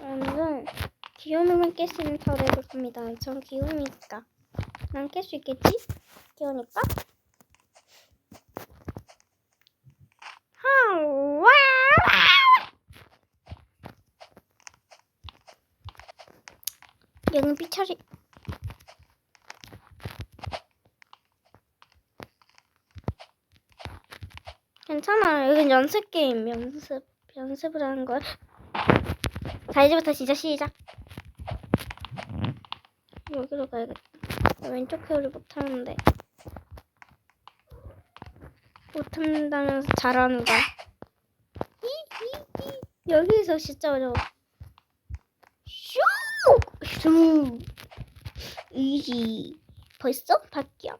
오늘은 귀요미만 깰 수 있는 터를 해볼 겁니다. 전 귀요미니까. 난 깰 수 있겠지? 귀여우니까. 하와! 여기 삐처리. 괜찮아. 여긴 연습 게임. 연습. 연습을 하는 거야. 자, 이제부터 진짜 시작. 여기로 가야겠다. 나 왼쪽 회오리 못하는데. 못한다면서 잘하는 거야. 여기서 진짜 어려워. 슈! 슈! 이지. 벌써? 바뀌어.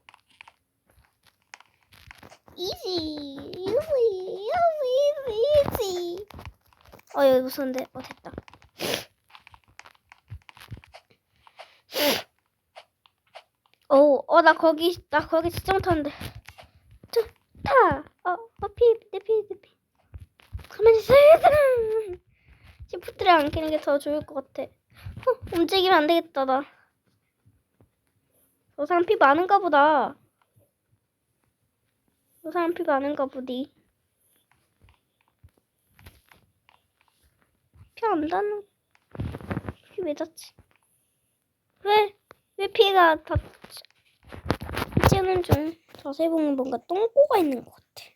이지. 이지. 이지. 이지. 어, 여기 무서운데. 어, 됐다. 어, 어, 나 거기, 나 거기 진짜 못하는데. 저, 타! 어, 어, 피, 내 피, 내 피. 가만히 있어, 얘들아! 시프트를 안 끼는 게 더 좋을 것 같아. 어, 움직이면 안 되겠다, 나. 저 사람 피 많은가 보다. 저 사람 피 많은가 보디. 피안 닿는, 피왜 닿지? 왜, 왜 피가 닿지? 이제는 좀 자세히 보면 뭔가 똥꼬가 있는 것 같아.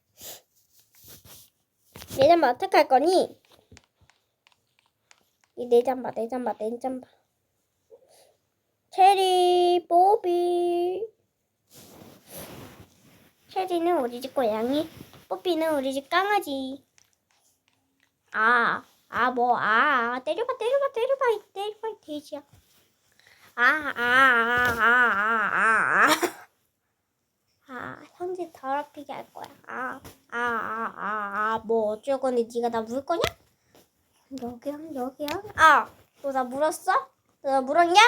내 잠바 어떻게 할 거니? 이 내 잠바, 내 잠바, 내 잠바. 체리, 뽀비. 체리는 우리 집 고양이, 뽀삐는 우리 집 강아지. 아, 아, 뭐, 아, 아, 때려봐, 때려봐, 때려봐, 이 때려봐, 이 돼지야. 아, 아, 아, 아, 아, 아, 아. 아, 현지 더럽히게 할 거야. 아, 아, 아, 아, 아, 뭐 어쩌고니 네가 나 물 거냐? 여기야, 여기야. 아, 너 나 물었어? 너 나 물었냐?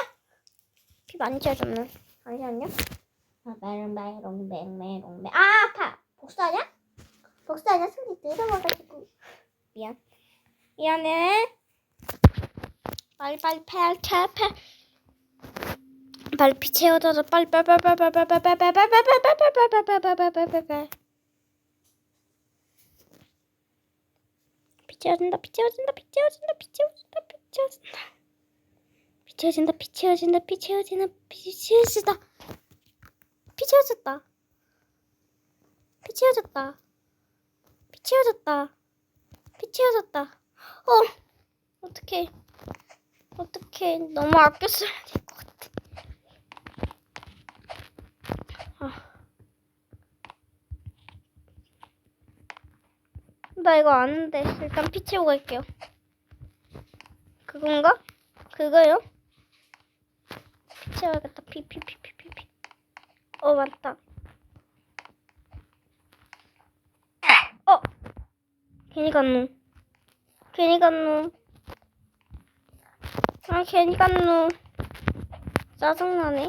피 많이 튀어졌네. 아니었냐? 아, 메롱 메롱, 메롱 메롱. 아, 아파. 복수하냐? 복수하냐? 손이 늘어와가지고. 미안. 미안해. 빨리 빨리 팔, 팔, 팔. 빨리 피 채워줘서 빨리 빨리 빨리 빨리 빨리 빨리 빨리 빨리 빨리 빨리 빨리 빨리 빨리 빨리 채워진다 피 채워진다 피 채워진다 피 채워졌다 피 채워졌다 피 채워졌다 피 채워졌다 어 어떡해 어떡해 너무 아껴 써야 될 것 같아 나 이거 아는데 일단 피 채우고 갈게요. 그건가? 그거요? 피 채워야겠다. 피 피 피 피 피 피. 어 맞다. 어 괜히 갔노. 괜히 갔노. 아 괜히 갔노. 짜증나네.